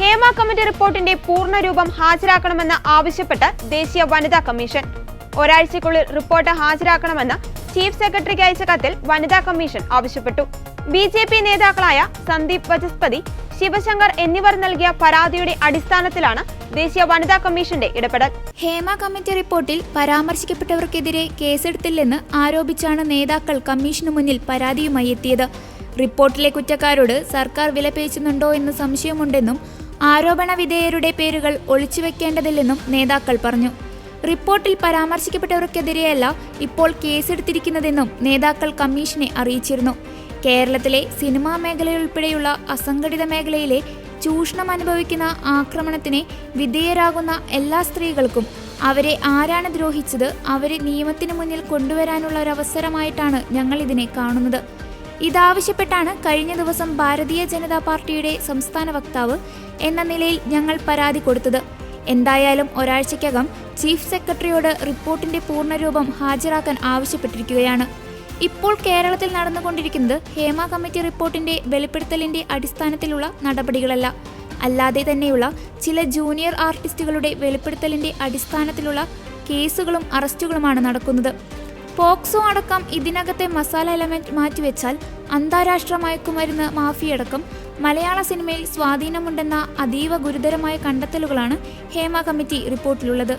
Hema committee റിപ്പോർട്ടിന്റെ പൂർണരൂപം ഹാജരാക്കണമെന്ന് ആവശ്യപ്പെട്ട് ദേശീയ വനിതാ കമ്മീഷൻ. ഒരാഴ്ചക്കുള്ളിൽ റിപ്പോർട്ട് ഹാജരാക്കണമെന്ന് ചീഫ് സെക്രട്ടറിക്ക് അയച്ച കത്തിൽ വനിതാ കമ്മീഷൻ ആവശ്യപ്പെട്ടു. ബി ജെ പി നേതാക്കളായ സന്ദീപ് വചസ്പതി ശിവശങ്കർ എന്നിവർ നൽകിയ പരാതിയുടെ അടിസ്ഥാനത്തിലാണ് ദേശീയ വനിതാ കമ്മീഷന്റെ ഇടപെടൽ. ഹേമ കമ്മിറ്റി റിപ്പോർട്ടിൽ പരാമർശിക്കപ്പെട്ടവർക്കെതിരെ കേസെടുത്തില്ലെന്ന് ആരോപിച്ചാണ് നേതാക്കൾ കമ്മീഷനു മുന്നിൽ പരാതിയുമായി എത്തിയത്. റിപ്പോർട്ടിലെ കുറ്റക്കാരോട് സർക്കാർ വിലപേച്ചുന്നുണ്ടോ എന്ന് സംശയമുണ്ടെന്നും ആരോപണ വിധേയരുടെ പേരുകൾ ഒളിച്ചുവെക്കേണ്ടതില്ലെന്നും നേതാക്കൾ പറഞ്ഞു. റിപ്പോർട്ടിൽ പരാമർശിക്കപ്പെട്ടവർക്കെതിരെയല്ല ഇപ്പോൾ കേസെടുത്തിരിക്കുന്നതെന്നും നേതാക്കൾ കമ്മീഷനെ അറിയിച്ചിരുന്നു. കേരളത്തിലെ സിനിമാ മേഖലയുൾപ്പെടെയുള്ള അസംഘടിത മേഖലയിലെ ചൂഷണം അനുഭവിക്കുന്ന ആക്രമണത്തിന് വിധേയരാകുന്ന എല്ലാ സ്ത്രീകൾക്കും അവരെ ആരാണ് ദ്രോഹിച്ചത് അവരെ നിയമത്തിന് മുന്നിൽ കൊണ്ടുവരാനുള്ള ഒരവസരമായിട്ടാണ് ഞങ്ങൾ ഇതിനെ കാണുന്നത്. ഇതാവശ്യപ്പെട്ടാണ് കഴിഞ്ഞ ദിവസം ഭാരതീയ ജനതാ പാർട്ടിയുടെ സംസ്ഥാന വക്താവ് എന്ന നിലയിൽ ഞങ്ങൾ പരാതി കൊടുത്തത്. എന്തായാലും ഒരാഴ്ചയ്ക്കകം ചീഫ് സെക്രട്ടറിയോട് റിപ്പോർട്ടിന്റെ പൂർണരൂപം ഹാജരാക്കാൻ ആവശ്യപ്പെട്ടിരിക്കുകയാണ്. ഇപ്പോൾ കേരളത്തിൽ നടന്നുകൊണ്ടിരിക്കുന്നത് ഹേമ കമ്മിറ്റി റിപ്പോർട്ടിന്റെ വെളിപ്പെടുത്തലിന്റെ അടിസ്ഥാനത്തിലുള്ള നടപടികളല്ല. അല്ലാതെ തന്നെയുള്ള ചില ജൂനിയർ ആർട്ടിസ്റ്റുകളുടെ വെളിപ്പെടുത്തലിന്റെ അടിസ്ഥാനത്തിലുള്ള കേസുകളും അറസ്റ്റുകളുമാണ് നടക്കുന്നത്. പോക്സോ അടക്കം ഇതിനകത്തെ മസാല എലമെന്റ് മാറ്റിവെച്ചാൽ അന്താരാഷ്ട്ര മയക്കുമരുന്ന് മാഫിയടക്കം മലയാള സിനിമയിൽ സ്വാധീനമുണ്ടെന്ന അതീവ ഗുരുതരമായ കണ്ടെത്തലുകളാണ് ഹേമ കമ്മിറ്റി റിപ്പോർട്ടിലുള്ളത്.